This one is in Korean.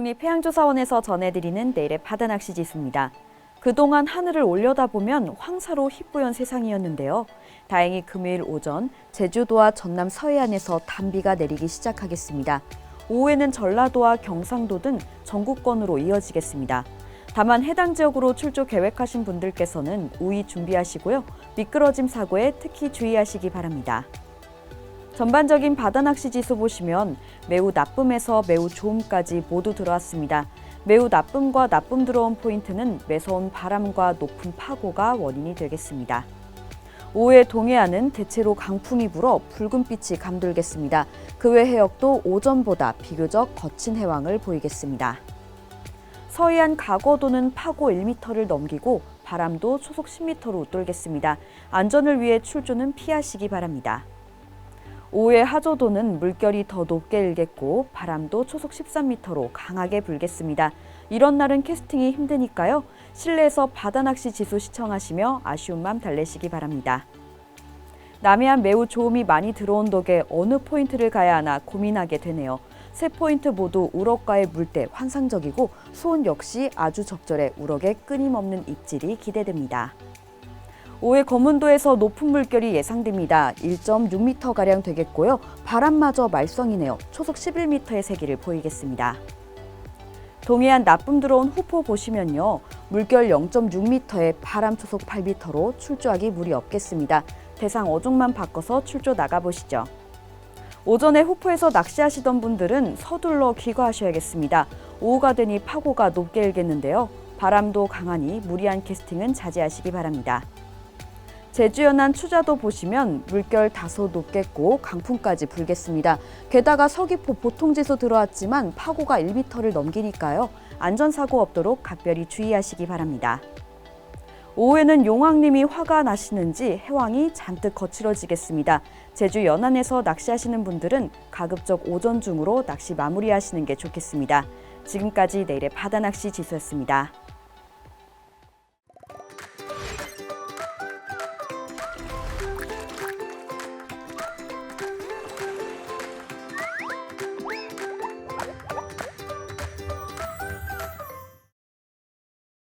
국립해양조사원에서 전해드리는 내일의 바다 낚시 지수입니다. 그동안 하늘을 올려다보면 황사로 휘뿌연 세상이었는데요. 다행히 금요일 오전 제주도와 전남 서해안에서 단비가 내리기 시작하겠습니다. 오후에는 전라도와 경상도 등 전국권으로 이어지겠습니다. 다만 해당 지역으로 출조 계획하신 분들께서는 우위 준비하시고요. 미끄러짐 사고에 특히 주의하시기 바랍니다. 전반적인 바다 낚시 지수 보시면 매우 나쁨에서 매우 좋음까지 모두 들어왔습니다. 매우 나쁨과 나쁨 들어온 포인트는 매서운 바람과 높은 파고가 원인이 되겠습니다. 오후에 동해안은 대체로 강풍이 불어 붉은빛이 감돌겠습니다. 그 외 해역도 오전보다 비교적 거친 해왕을 보이겠습니다. 서해안 가거도는 파고 1m를 넘기고 바람도 초속 10m로 웃돌겠습니다. 안전을 위해 출조는 피하시기 바랍니다. 오후에 하조도는 물결이 더 높게 일겠고 바람도 초속 13m로 강하게 불겠습니다. 이런 날은 캐스팅이 힘드니까요. 실내에서 바다 낚시 지수 시청하시며 아쉬운 맘 달래시기 바랍니다. 남해안 매우 좋음이 많이 들어온 덕에 어느 포인트를 가야 하나 고민하게 되네요. 세 포인트 모두 우럭과의 물때 환상적이고 수온 역시 아주 적절해 우럭의 끊임없는 입질이 기대됩니다. 오해 검은도에서 높은 물결이 예상됩니다. 1.6m가량 되겠고요. 바람마저 말썽이네요. 초속 11m의 세기를 보이겠습니다. 동해안 나쁨 들어온 후포 보시면요. 물결 0.6m에 바람 초속 8m로 출조하기 무리 없겠습니다. 대상 어종만 바꿔서 출조 나가보시죠. 오전에 후포에서 낚시하시던 분들은 서둘러 귀가하셔야겠습니다. 오후가 되니 파고가 높게 일겠는데요. 바람도 강하니 무리한 캐스팅은 자제하시기 바랍니다. 제주 연안 추자도 보시면 물결 다소 높겠고 강풍까지 불겠습니다. 게다가 서귀포 보통지수 들어왔지만 파고가 1m를 넘기니까요. 안전사고 없도록 각별히 주의하시기 바랍니다. 오후에는 용왕님이 화가 나시는지 해왕이 잔뜩 거칠어지겠습니다. 제주 연안에서 낚시하시는 분들은 가급적 오전 중으로 낚시 마무리하시는 게 좋겠습니다. 지금까지 내일의 바다낚시 지수였습니다.